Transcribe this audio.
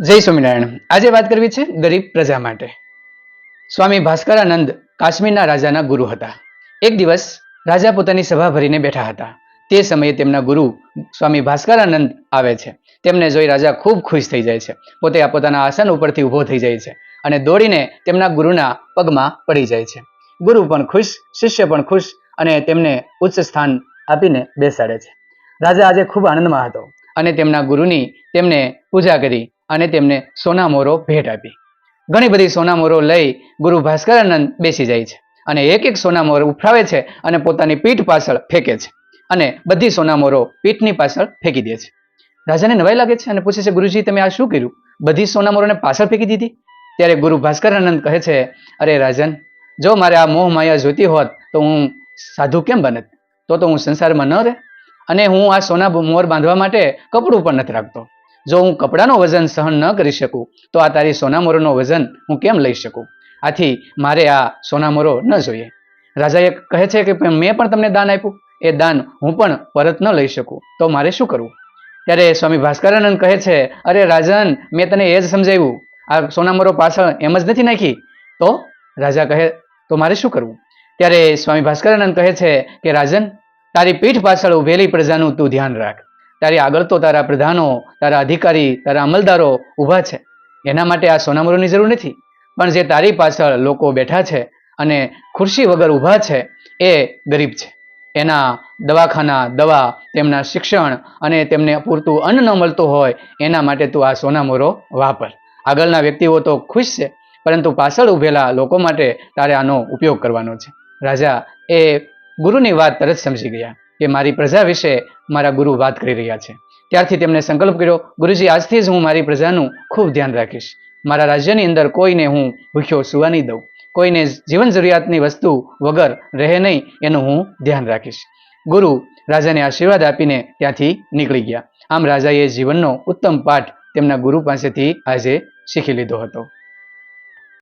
જય સ્વામિનારાયણ. આજે વાત કરવી છે ગરીબ પ્રજા માટે. સ્વામી ભાસ્કરાનંદ કાશ્મીરના રાજાના ગુરુ હતા. એક દિવસ રાજા પોતાની સભા ભરીને બેઠા હતા. તે સમયે તેમના ગુરુ સ્વામી ભાસ્કરાનંદ આવે છે. તેમને જોઈ રાજા ખૂબ ખુશ થઈ જાય છે. પોતે આ પોતાના આસન ઉપરથી ઊભો થઈ જાય છે અને દોડીને તેમના ગુરુના પગમાં પડી જાય છે. ગુરુ પણ ખુશ, શિષ્ય પણ ખુશ અને તેમને ઉચ્ચ સ્થાન આપીને બેસાડે છે. રાજા આજે ખૂબ આનંદમાં હતો અને તેમના ગુરુની તેમને પૂજા કરી અને તેમને સોનામોરો ભેટ આપી. ઘણી બધી સોનામોરો લઈ ગુરુ ભાસ્કરાનંદ બેસી જાય છે અને એક એક સોના મોરો ઉફરાવે છે અને પોતાની પીઠ પાછળ ફેંકે છે અને બધી સોનામોરો પીઠની પાછળ ફેંકી દે છે. રાજાને નવાઈ લાગે છે અને પૂછે છે, ગુરુજી, તમે આ શું કર્યું? બધી સોના મોરોને પાછળ ફેંકી દીધી? ત્યારે ગુરુ ભાસ્કરાનંદ કહે છે, અરે રાજન, જો મારે આ મોહ માયા જોતી હોત તો હું સાધુ કેમ બનત તો તો હું સંસારમાં ન રહે અને હું આ સોના મોર બાંધવા માટે કપડું પણ નથી રાખતો. જો હું કપડાનો વજન સહન ન કરી શકું, તો આ તારી સોનામોરોનો વજન હું કેમ લઈ શકું? આથી મારે આ સોનામોરો ન જોઈએ. રાજાએ કહે છે કે મેં પણ તમને દાન આપ્યું. એ દાન હું પણ પરત ન લઈ શકું. તો મારે શું કરવું? ત્યારે સ્વામી ભાસ્કરાનંદ કહે છે, અરે રાજન, મેં તને એ જ સમજાવ્યું. આ સોનામોરો પાછળ એમ જ નથી નાખી. તો રાજા કહે, તો મારે શું કરવું? ત્યારે સ્વામી ભાસ્કરાનંદ કહે છે કે, રાજન, તારી પીઠ પાછળ ઉભેલી પ્રજાનું તું ધ્યાન રાખ. તારી આગળ તો તારા પ્રધાનો, તારા અધિકારી, તારા અમલદારો ઊભા છે. એના માટે આ સોનામરોની જરૂર નથી. પણ જે તારી પાછળ લોકો બેઠા છે અને ખુરશી વગર ઊભા છે, એ ગરીબ છે. એના દવાખાના, દવા, તેમના શિક્ષણ અને તેમને પૂરતું અન્ન ન મળતું હોય, એના માટે તું આ સોનામોરો વાપર. આગળના વ્યક્તિઓ તો ખુશ છે, પરંતુ પાછળ ઊભેલા લોકો માટે તારે આનો ઉપયોગ કરવાનો છે. રાજા એ ગુરુની વાત તરત સમજી ગયા. કે મારી પ્રજા વિશે મારા ગુરુ વાત કરી રહ્યા છે. ત્યારથી તેમણે સંકલ્પ કર્યો, ગુરુજી, આજથી જ હું મારી પ્રજાનું ખૂબ ધ્યાન રાખીશ. મારા રાજ્યની અંદર કોઈને હું ભૂખ્યો સુવા નહીં દઉં. કોઈને જીવન જરૂરિયાતની વસ્તુ વગર રહે નહીં એનું હું ધ્યાન રાખીશ. ગુરુ રાજાને આશીર્વાદ આપીને ત્યાંથી નીકળી ગયા. આમ રાજાએ જીવનનો ઉત્તમ પાઠ તેમના ગુરુ પાસેથી આજે શીખી લીધો હતો.